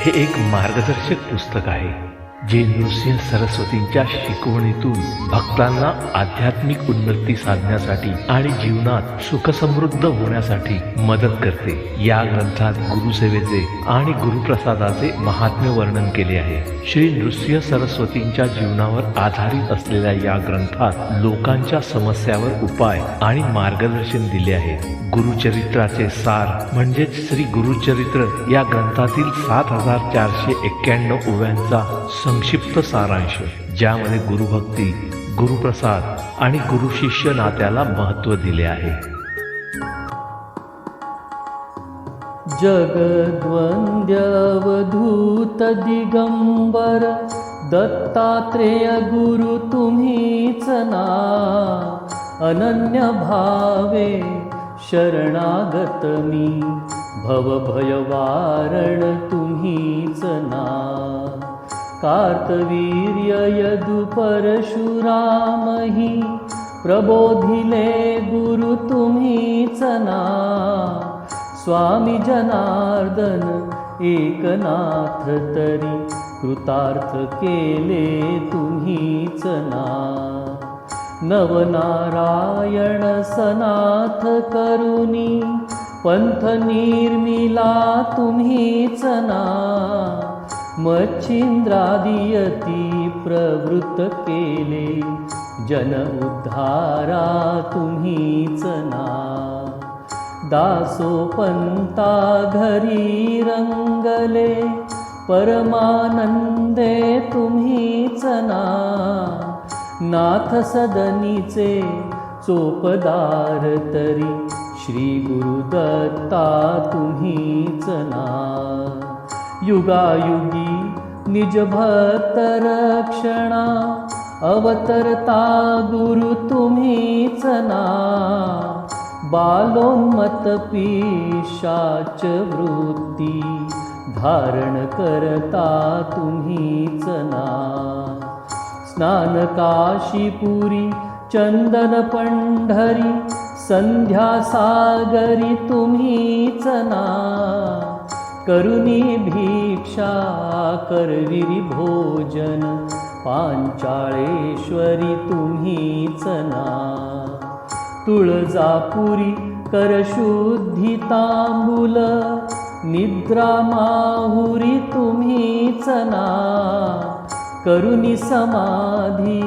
हे एक मार्गदर्शक पुस्तक आहे. जे नृसिंह सरस्वतींच्या शिकवणीतून भक्तांना आध्यात्मिक उन्नती साधण्यासाठी आणि जीवनात सुखसमृद्ध होण्यासाठी मदत करते. या ग्रंथात गुरुसेवेचे आणि गुरुप्रसादाचे महात्म्य वर्णन केले आहे. श्री नृसिंह सरस्वतींच्या जीवनावर आधारित असलेल्या या ग्रंथात लोकांच्या समस्यावर उपाय आणि मार्गदर्शन दिले आहे. गुरुचरित्राचे सार म्हणजेच श्री गुरुचरित्र या ग्रंथातील सात हजार चारशे एक्क्याण्णव ओव्यांचा संक्षिप्त सारांश ज्यामध्ये गुरुभक्ती गुरुप्रसाद आणि गुरुशिष्य नात्याला महत्त्व दिले आहे. जगद्वंद्यवधूत दिगंबर दत्तात्रेय गुरु तुम्हीच ना. अनन्य भावे शरणागत मी भवभयवारण तुम्हीच ना. कार्तवीर्य परशुरामही प्रबोधिले गुरु तुम्हीच ना स्वामी जनार्दन एकनाथ तरी कृतार्थ केले तुम्हीच ना नवनारायण सनाथ करुणी पंथ निर्मिला तुम्हीच ना मच्छिंद्रादियती प्रवृत्त केले. जन उद्धारा तुम्हीच ना दासोपंता घरी रंगले. परमानंदे तुम्हीच ना नाथ सदनीचे चोपदार तरी. श्री गुरुदत्ता तुम्हीच ना युगायुगी निज भक्त रक्षणा अवतरता गुरु तुम्हीच ना। बालोन्मत पिशाच वृत्ती धारण करता तुम्हीच ना। स्नान काशीपुरी चंदन पंढरी संध्या सागरी तुम्हीच ना। करुणी भिक्षा करविरी भोजन. पांचाळेश्वरी तुम्हीच ना तुळजापुरी करशुद्धी तांबूल. निद्रा माहुरी तुम्हीच ना करुणी समाधी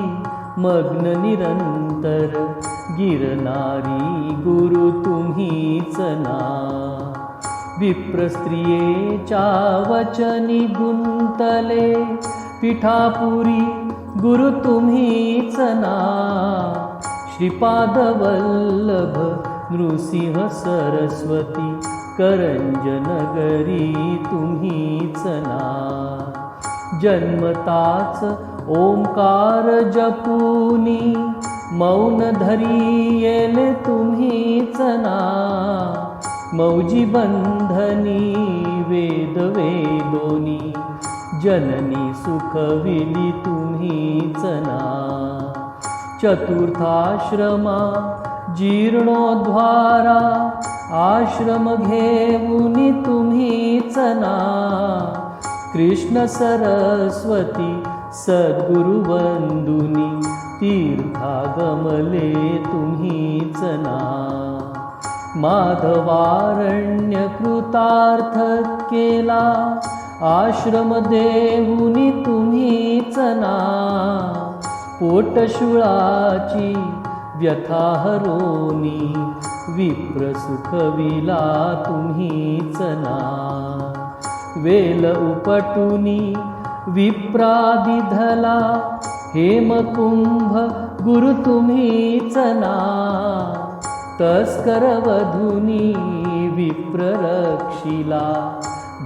मग्न निरंतर. गिरनारी गुरु तुम्हीच ना विप्रस्त्रियेच्या वचनी गुंतले पिठापुरी गुरु तुम्हीच ना। श्रीपादवल्लभ नृसिंह सरस्वती करंजनगरी तुम्हीच ना। जन्मताच ओंकार जपूनी मौन धरी येले तुम्हीच ना। मौजी बंधनी वेद वेदोनी जननी सुखविली तुम्हीच ना चतुर्थाश्रमा जीर्णोद्वारा आश्रम घेऊनी तुम्हीच ना कृष्ण सरस्वती सद्गुरुबंधुनी तीर्थागमले तुम्हीच ना माधवारण्य कृतार्थ केला आश्रम देऊनी तुम्हीच ना पोटशुळाची व्यथा हरोनी विप्रसुखविला तुम्हीच ना वेल उपटुनी विप्रादिधला हेमकुंभ गुरु तुम्हीच ना तस्करवधुनी विप्ररक्षिला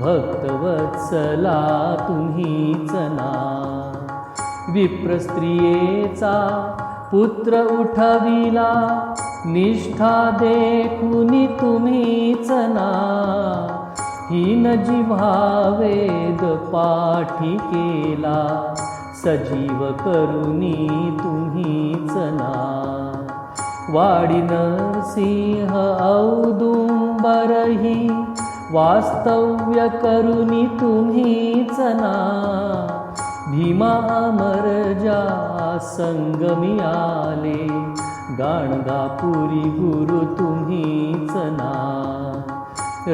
भक्तवत्सला तुम्हीच ना विप्रस्त्रियेचा पुत्र उठविला निष्ठा देखुनी तुम्हीच ना हीन जिव्हावेद पाठी केला सजीव करुनी तुम्हीच ना वाडी नरसिंह औदुंबरही वास्तव्य करुनी तुम्हीच ना भीमा अमरजा संगमी आले गाणगापुरी गुरु तुम्हीच ना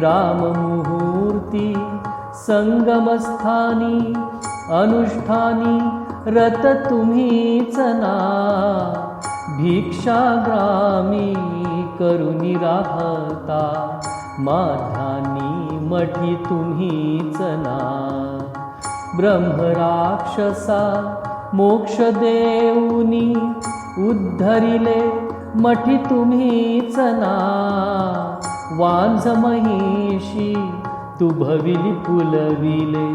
राममुहूर्ती संगमस्थानी अनुष्ठानी रत तुम्हीच ना भिक्षाग्रामी करुणी राहता. माध्यानी मठी तुम्हीच ना ब्रह्मराक्षसा मोक्ष देऊनी उद्धरिले मठी तुम्हीच ना वांझ महिषी तू भविली फुलविले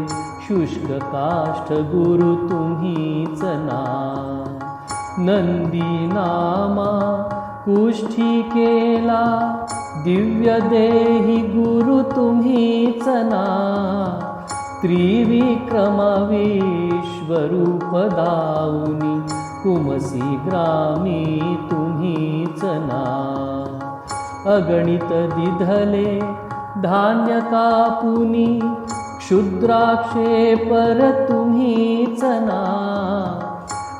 शुष्क काष्ठ गुरु तुम्हीच ना नंदी नामा कुष्ठी केला. दिव्य देही गुरु तुम्हीच ना त्रिविक्रम विश्वरूप दाऊनी कुमसी ग्रामी तुम्हीच ना अगणित दिधले धान्य कापुनी क्षुद्राक्षे पर तुम्हीच ना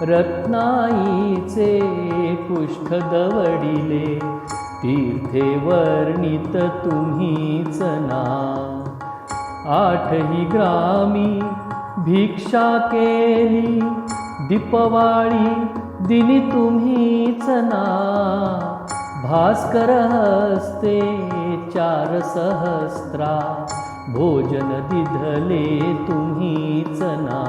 रत्नाईचे कुष्ठ दवडिले तीर्थे वर्णित तुम्हीच ना आठही ग्रामी भिक्षा केली दीपवाळी दिनी तुम्हीच ना भास्कर हस्ते चार सहस्त्रा भोजन दिधले तुम्हीच ना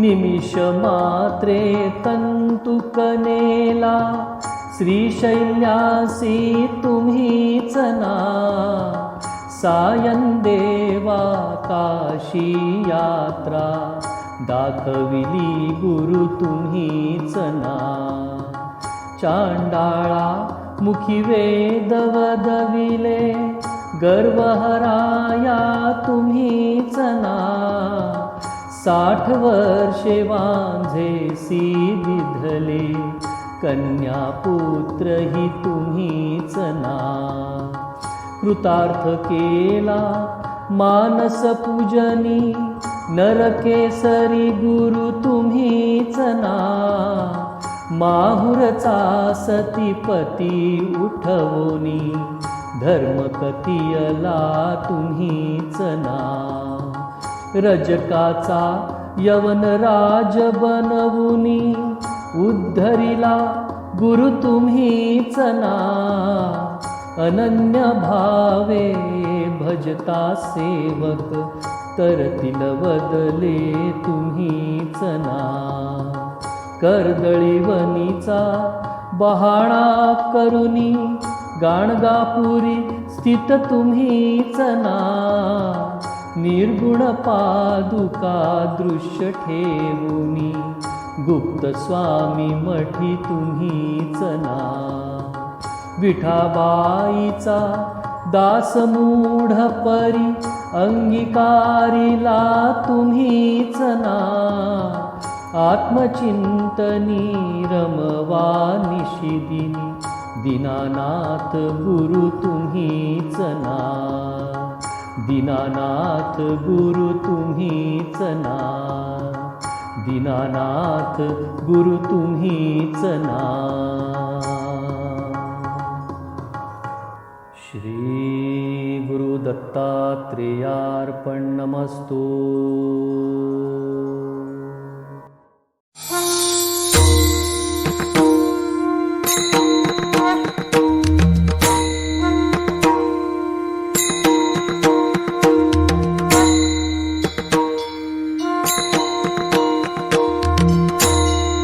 निमिष मात्रे तंतुकनेला श्रीशैल्यासी तुम्हीच ना सायन देवा काशी यात्रा दाखविली गुरु तुम्हीच ना चांडाळा मुखी वेद वदविले गर्वहराया तुम्हीच ना साठ वर्षे वांझे सी विधले कन्यापुत्र ही तुम्हीच ना कृतार्थ केला मानस पूजनी. नरकेसरी गुरु तुम्हीच ना माहुरचा सतीपती उठवोनी. धर्मकतियला तुम्हीच ना रजकाचा यवन राज बनवुनी उद्धरिला गुरु तुम्हीच ना अनन्य भावे भजता सेवक तरतील बदले तुम्हीच ना कर्दळीवनीचा बहाणा करुनी गाणगापुरी स्थित तुम्हीच ना निर्गुण पादुका दृश्य ठेवुनी. गुप्त स्वामी मठी तुम्हीच ना विठाबाईचा दासमूढ परी अंगीकारिला तुम्हीच ना आत्मचिंतनी रमवा निशिदिनी दीनानाथ गुरु तुम्हीच ना दीनानाथ गुरु तुम्हीच ना दीनानाथ गुरु तुम्हीच ना श्री गुरु दत्तात्रेयार्पण नमस्तो